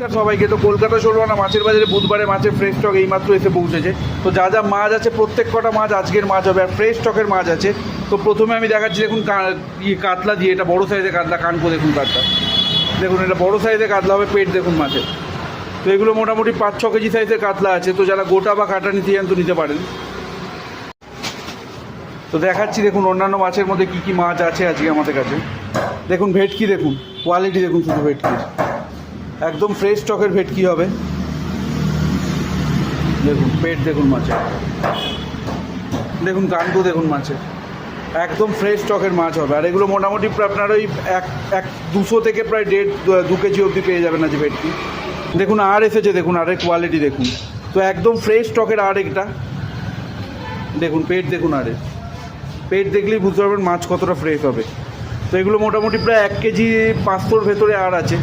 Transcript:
নমস্কার সবাইকে তো কলকাতা ষোলনা মাছের বাজারে বুধবারে মাছের ফ্রেশ স্টক এইমাত্র এসে পৌঁছেছে। তো যা যা মাছ আছে, প্রত্যেক কটা মাছ আজকের মাছ হবে আর ফ্রেশ স্টকের মাছ আছে। তো প্রথমে আমি দেখাচ্ছি, দেখুন ইয়ে কাতলা দিয়ে, এটা বড় সাইজের কাতলা, কানকো দেখুন কাতলা। দেখুন, এটা বড় সাইজের কাতলা হবে, পেট দেখুন মাছের। তো এগুলো মোটামুটি পাঁচ, ছ কেজি সাইজের কাতলা আছে। তো যারা গোটা বা কাটা নিতে চান তো নিতে পারেন। তো দেখাচ্ছি, দেখুন, অন্যান্য মাছের মধ্যে কী কী মাছ আছে আজকে আমাদের কাছে। দেখুন, ভেটকি দেখুন কোয়ালিটি দেখুন শুধু ভেটকির। একদম ফ্রেশ স্টকের ভেটকি হবে? দেখুন, পেট দেখুন মাছের দেখুন কান্টু দেখুন মাছের একদম ফ্রেশ স্টকের মাছ হবে। আর এগুলো মোটামুটি আপনার ওই এক এক দুশো থেকে প্রায় দেড়, দু- কেজি অবধি পেয়ে যাবেন আজ ভেটকি। দেখুন, আর এসেছে, দেখুন আরের কোয়ালিটি দেখুন। তো একদম ফ্রেশ স্টকের আর একটা দেখুন, পেট দেখুন আরে পেট দেখলেই বুঝতে পারবেন মাছ কতটা ফ্রেশ হবে। তো এগুলো মোটামুটি প্রায় এক কেজি পাঁচশোর ভেতরে আর আছে।